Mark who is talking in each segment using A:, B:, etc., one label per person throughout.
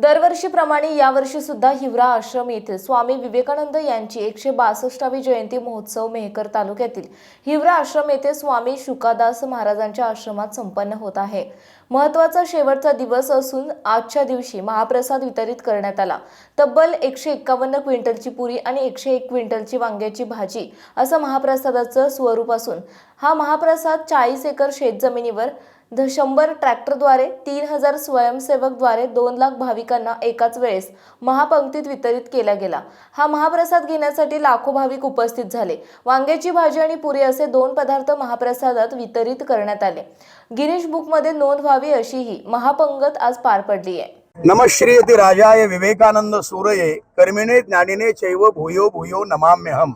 A: दरवर्षीप्रमाणे यावर्षी सुद्धा हिवरा आश्रम येथील स्वामी विवेकानंद यांची एकशे बासष्टावी जयंती महोत्सव मेहकर तालुक्यातील हिवरा आश्रम येथे स्वामी शुकादास महाराजांच्या आश्रमात संपन्न होत आहे. महत्त्वाचा शेवटचा दिवस असून आजच्या दिवशी महाप्रसाद वितरित करण्यात आला. तब्बल एकशे एक्कावन्न क्विंटलची पुरी आणि एकशे एक क्विंटलची वांग्याची भाजी असं महाप्रसादाचं स्वरूप असून हा महाप्रसाद चाळीस एकर शेतजमिनीवर द शंभर ट्रॅक्टरद्वारे तीन हजार स्वयंसेवकद्वारे दोन लाख भाविकांना एकाच वेळेस महापंक्तीत वितरित केला गेला हा महाप्रसाद घेण्यासाठी लाखो भाविक उपस्थित झाले. वांग्याची भाजी आणि पुरी असे दोन पदार्थ महाप्रसादात वितरित करण्यात आले. गिनीश बुकमध्ये नोंद व्हावी अशी ही महापंगत आज पार पडली आहे.
B: नमश्रीयती राजाय विवेकानंद सूरये कर्मिणे ज्ञानिने चैव भूयो भूयो नमाम्यहम.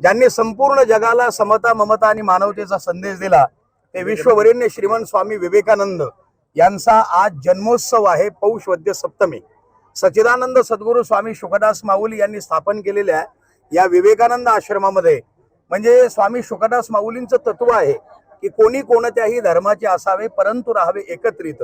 B: ज्यांनी संपूर्ण जगाला समता ममता आणि मानवतेचा संदेश दिला ते विश्ववरेण्य श्रीमंत स्वामी विवेकानंद यांचा आज जन्मोत्सव आहे पौष वद्य सप्तमी. सच्चिदानंद सद्गुरू स्वामी शुकदास माऊली यांनी स्थापन केलेल्या या विवेकानंद आश्रमामध्ये म्हणजे स्वामी शुकदास माऊलींचं तत्व आहे की कोणी कोणत्याही धर्माचे असावे परंतु राहावे एकत्रित.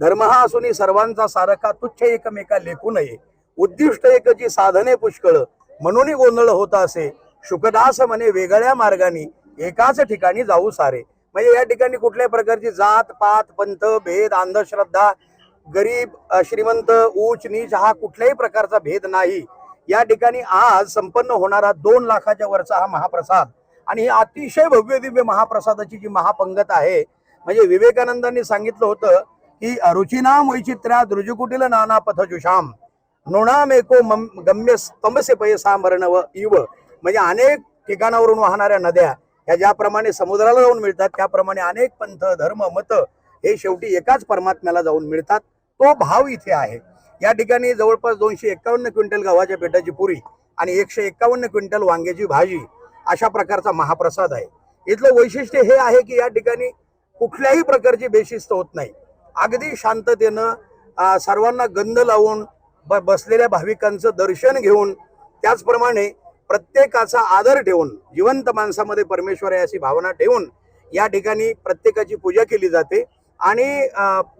B: धर्म हा असूनही सर्वांचा सारखा तुच्छ एकमेका लेखू नये. उद्दिष्ट एकची साधने पुष्कळ म्हणूनही गोंधळ होत असे. शुकदास म्हणे वेगळ्या मार्गाने एकाच ठिकाणी जाऊ सारे. म्हणजे या ठिकाणी कुठल्याही प्रकारची जात पात पंथ भेद अंधश्रद्धा गरीब श्रीमंत ऊच नीच हा कुठल्याही प्रकारचा भेद नाही. या ठिकाणी आज संपन्न होणारा दोन लाखाच्या वरचा हा महाप्रसाद आणि ही अतिशय भव्य दिव्य महाप्रसादाची जी महापंगत आहे म्हणजे विवेकानंदांनी सांगितलं होतं की रुचिनाम वैचित्र्या रुजुकुटील नाना पथजुषाम नृणाम एको मम गम्य स्तंभसे पैसा व इव म्हणजे अनेक ठिकाणावरून वाहणाऱ्या नद्या ह्या ज्याप्रमाणे समुद्राला जाऊन मिळतात त्याप्रमाणे अनेक पंथ धर्म मत हे शेवटी एकाच परमात्म्याला जाऊन मिळतात. तो भाव इथे आहे. या ठिकाणी जवळपास दोनशे एकावन्न क्विंटल गव्हाच्या पेटाची पुरी आणि एकशे एकावन्न क्विंटल वांग्याची भाजी अशा प्रकारचा महाप्रसाद आहे. इथलं वैशिष्ट्य हे आहे की या ठिकाणी कुठल्याही प्रकारची बेशिस्त होत नाही. अगदी शांततेनं सर्वांना गंध लावून ब बसलेल्या भाविकांचं दर्शन घेऊन त्याचप्रमाणे प्रत्येकाचा आदर ठेवून जिवंत माणसामध्ये परमेश्वर आहे अशी भावना ठेवून या ठिकाणी प्रत्येकाची पूजा केली जाते. आणि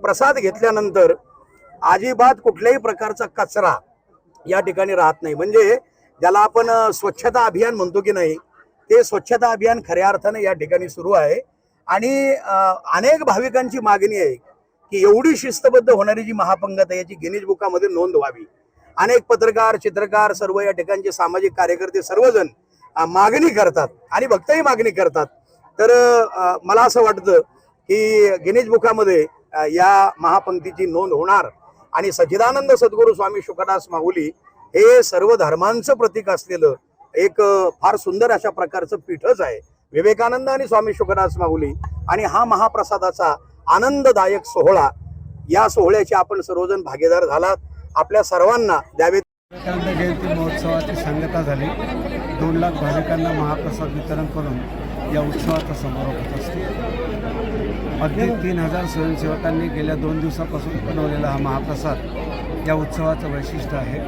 B: प्रसाद घेतल्यानंतर अजिबात कुठल्याही प्रकारचा कचरा या ठिकाणी राहत नाही. म्हणजे ज्याला आपण स्वच्छता अभियान म्हणतो की नाही ते स्वच्छता अभियान खऱ्या अर्थाने या ठिकाणी सुरू आहे. आणि अनेक भाविकांची मागणी आहे की एवढी शिस्तबद्ध होणारी जी महापंगत आहे याची गिनीज बुकामध्ये नोंद व्हावी. अनेक पत्रकार चित्रकार सर्व या ठिकाणचे सामाजिक कार्यकर्ते सर्वजण मागणी करतात आणि भक्तही मागणी करतात. तर मला असं वाटतं की गिनीज बुकामध्ये या महापंक्तीची नोंद होणार आणि सच्चिदानंद सद्गुरू स्वामी शुकदास माऊली हे सर्व धर्मांचं प्रतीक असलेलं एक फार सुंदर अशा प्रकारचं पीठच आहे. विवेकानंद आणि स्वामी शुकदास माऊली आणि हा महाप्रसादाचा आनंददायक सोहळा या सोहळ्याचे आपण सर्वजण भागीदार झालात. आपल्या सर्वांना द्यावे.
C: विवेकानंद जयंती महोत्सवाची सांगता झाली. दोन लाख भाविकांना महाप्रसाद वितरण करून या उत्सवाचा समारोप होत असतो. अगदी तीन हजार स्वयंसेवकांनी गेल्या दोन दिवसापासून बनवलेला हा महाप्रसाद या उत्सवाचं वैशिष्ट्य आहे.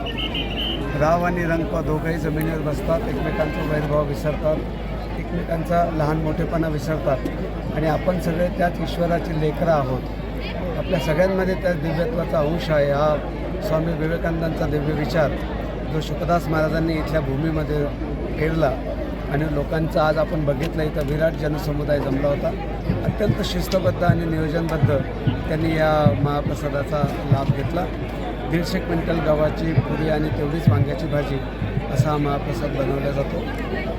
C: राव आणि रंग दोघंही जमिनीवर बसतात एकमेकांचा वैरभाव विसरतात एकमेकांचा लहान मोठेपणा विसरतात. आणि आपण सगळे त्याच ईश्वराची लेकरं आहोत. आपल्या सगळ्यांमध्ये त्या दिव्यत्वाचा अंश आहे. हा स्वामी विवेकानंदांचा दिव्य विचार जो शुकदास महाराजांनी इथल्या भूमीमध्ये पेरला आणि लोकांचा आज आपण बघितलं इथं विराट जनसमुदाय जमला होता. अत्यंत शिस्तबद्ध आणि नियोजनबद्ध त्यांनी या महाप्रसादाचा लाभ घेतला. दीडशे क्विंटल गव्हाची पुरी आणि तेवढीच वांग्याची भाजी असा हा महाप्रसाद बनवला जातो.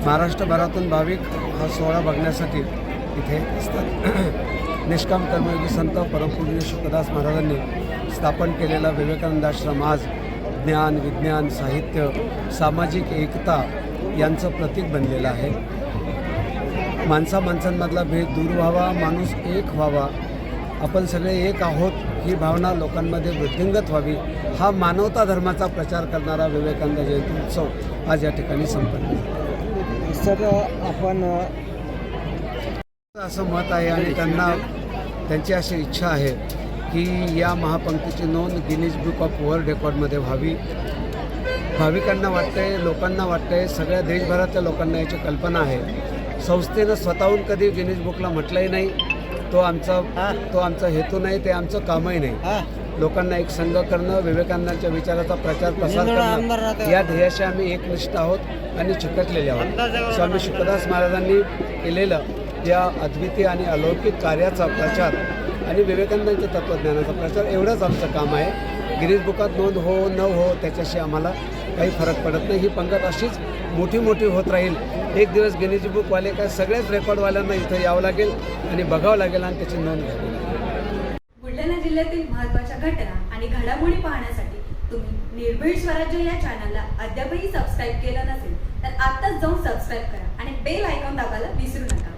C: महाराष्ट्रभरातून भाविक हा सोहळा बघण्यासाठी इथे असतात. निष्काम कर्मयोगी संत परमपूज्य शुकदास महाराजांनी स्थापन केलेला विवेकानंद आश्रम आज ज्ञान विज्ञान साहित्य सामाजिक एकता यांचं प्रतीक बनलेलं आहे माणसा माणसांमधला भेद दूर व्हावा माणूस एक व्हावा आपण सगळे एक आहोत ही भावना लोकांमध्ये वृद्धिंगत व्हावी हा मानवता धर्माचा प्रचार करणारा विवेकानंद जयंती उत्सव आज या ठिकाणी संपन्न.
D: सर आपण
C: असं मत आहे आणि त्यांना त्यांची अशी इच्छा आहे की या महापंक्तीची नोंद गिनीज बुक ऑफ वर्ल्ड रेकॉर्डमध्ये व्हावी. भाविकांना वाटतंय लोकांना वाटतंय सगळ्या देशभरातल्या लोकांना याची कल्पना आहे. संस्थेनं स्वतःहून कधी गिनीज बुकला म्हटलंही नाही. तो आमचा तो आमचा हेतू नाही ते आमचं कामही नाही. लोकांना एक संघ करणं विवेकानंदांच्या विचाराचा प्रचार प्रसार करणं या ध्येयाशी आम्ही एकनिष्ठ आहोत आणि चिकटलेले आहोत. स्वामी शुकदास महाराजांनी केलेलं या अद्वितीय आणि अलौकिक कार्याचा प्रचार आणि विवेकानंदांच्या तत्त्वज्ञानाचा प्रचार एवढंच आमचं काम आहे. गिरीश बुकात नोंद हो न हो त्याच्याशी आम्हाला काही फरक पडत नाही. ही पंगत अशीच मोठी मोठी होत राहील. एक दिवस गिनीज बुकवाले काय सगळ्याच रेकॉर्डवाल्यांना इथं यावं लागेल आणि बघावं लागेल आणि त्याची नोंद घ्यावी लागेल.
D: बुलढाणा जिल्ह्यातील महत्त्वाच्या घटना आणि घडामोडी पाहण्यासाठी तुम्ही निर्भीड स्वराज्य या चॅनलला अद्यापही सबस्क्राईब केलं नसेल तर आत्ताच जाऊन सबस्क्राईब करा आणि बेल आयकॉन दाबायला विसरू नका.